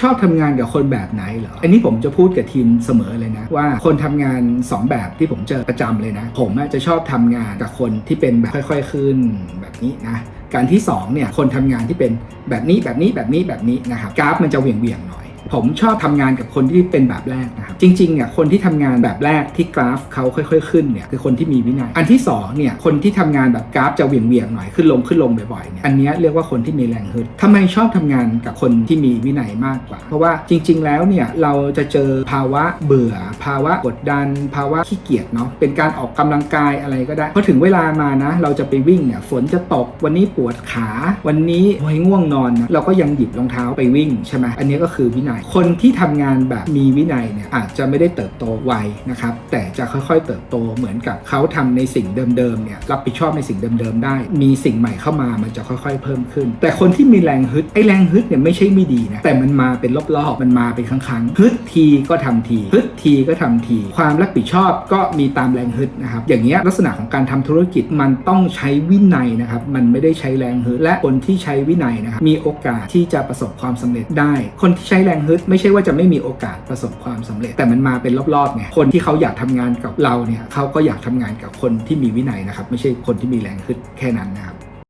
ชอบทำงานกับคนแบบไหนเหรอ อันนี้ผมจะพูดกับทีมเสมอเลยนะ ว่าคนทำงาน 2 แบบที่ผมเจอประจำเลยนะ ผมจะชอบทำงานกับคนที่เป็นแบบค่อย ๆ ขึ้นแบบนี้นะการที่2เนี่ยคนทำงานที่เป็นแบบนี้แบบนี้แบบนี้แบบนี้นะครับกราฟมันจะเหวี่ยงๆหน่อย ผมชอบทำงานกับคนที่เป็นแบบแรกนะครับจริงๆอะคนที่ทำงานแบบแรกที่กราฟเขาค่อย ๆ ขึ้นเนี่ยคือคนที่มีวินัย อันที่สองเนี่ยคนที่ทำงานแบบกราฟจะเหวี่ยงๆหน่อยขึ้นลงขึ้นลงบ่อยๆเนี่ยอันนี้เรียกว่าคนที่มีแรงฮึดทำไมชอบทำงานกับคนที่มีวินัยมากกว่า เพราะว่าจริง ๆ แล้วเนี่ยเราจะเจอภาวะเบื่อ ภาวะกดดัน ภาวะขี้เกียจเนาะเป็นการออกกำลังกายอะไรก็ได้พอถึงเวลามานะ เราจะไปวิ่งเนี่ยฝนจะตกวันนี้ปวดขา วันนี้โอยง่วงนอนนะเราก็ยังหยิบรองเท้าไปวิ่งใช่ไหมอันนี้ก็คือวินัยคนที่ทำงานแบบมีวินัยเนี่ยอาจจะไม่ได้เติบโตไวนะครับแต่จะค่อยๆ เติบโตเหมือนกับเขาทำในสิ่งเดิมๆเนี่ยรับผิดชอบในสิ่งเดิมๆได้ มีสิ่งใหม่เข้ามามันจะค่อยๆ เพิ่มขึ้น แต่คนที่มีแรงฮึดไอ้แรงฮึดเนี่ยไม่ใช่ไม่ดีนะแต่มันมาเป็นรอบๆมันมาเป็นครั้งๆฮึดทีก็ทำทีฮึดทีก็ทำที ความรับผิดชอบก็มีตามแรงฮึดนะครับอย่างเงี้ยลักษณะของการทำธุรกิจมันต้องใช้วินัยนะครับมันไม่ได้ใช้แรงฮึดและคนที่ใช้วินัยนะครับมีโอกาสที่จะประสบความสำเร็จได้ คนที่ใช้แรงฮึดไม่ใช่ว่าจะไม่มีโอกาสประสบความสำเร็จ แต่มันมาเป็นรอบๆไงคนที่เขาอยากทำงานกับเราเนี่ยเขาก็อยากทำงานกับคนที่มีวินัยนะครับ ไม่ใช่คนที่มีแรงฮึดแค่นั้นนะครับ